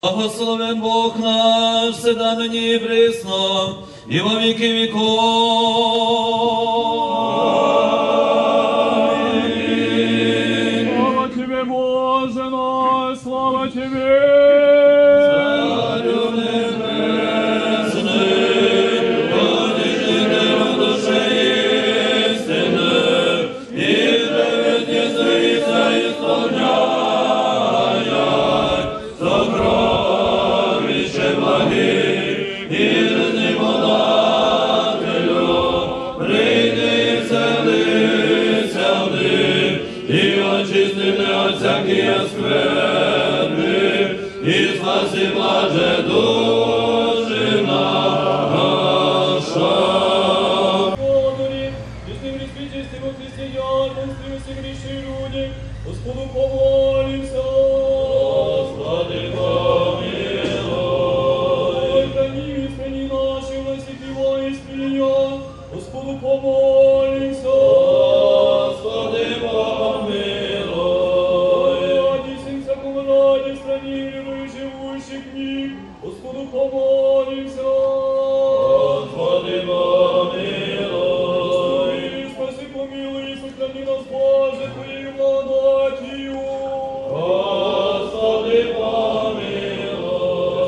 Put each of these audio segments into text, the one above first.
Благословен Бог наш, всегда нині і присно, і во віки віков. Слава Тебе, Боже наш, слава Тебе! Царю всякої скверни, і спаси блаже душі наша. Господу если ради, в стране живущих Господу помолимся. Господи, помилуй. Спаси, помилуй, сохрани нас, Боже, Твоей благодатью. Господи, помилуй.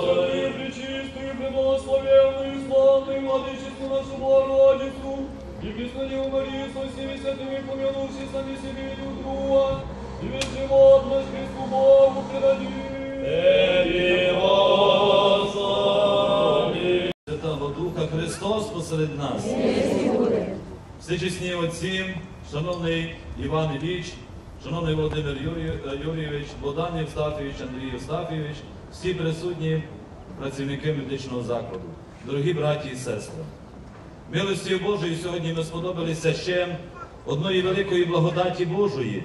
Святую, пречистую, преблагословенную, славную, владычицу нашу Богородицу, и Преснодеву Марию со всеми святыми, помянувши сами себе и друг друга, и весь живот наш Христу Богу предадим. Святого Духа Христос посеред нас. Всечесні отці, шановний Іван Ілліч, шановний Володимир е, Юрійович, Богдан Євстафійович, Андрій Євстафійович, всі присутні працівники медичного закладу, дорогі браті і сестри. Милостю Божої сьогодні ми сподобалися ще одної великої благодаті Божої,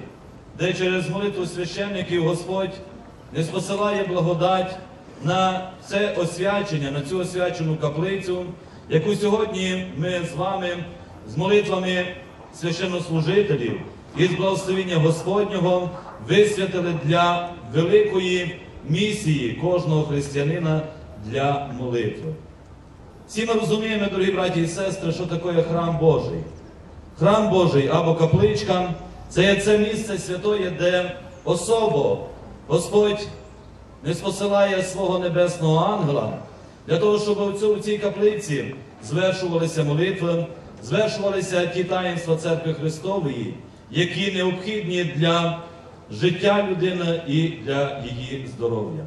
де через молитву священників Господь не спосилає благодать на це освячення, на цю освячену каплицю, яку сьогодні ми з вами з молитвами священнослужителів і з благословення Господнього висвятили для великої місії кожного християнина для молитви. Всі ми розуміємо, дорогі браті і сестри, що таке храм Божий. Храм Божий або капличка це є це місце святоє, де особо Господь не спосилає свого небесного ангела для того, щоб у цій каплиці звершувалися молитви, звершувалися ті таїнства церкви Христової, які необхідні для життя людини і для її здоров'я.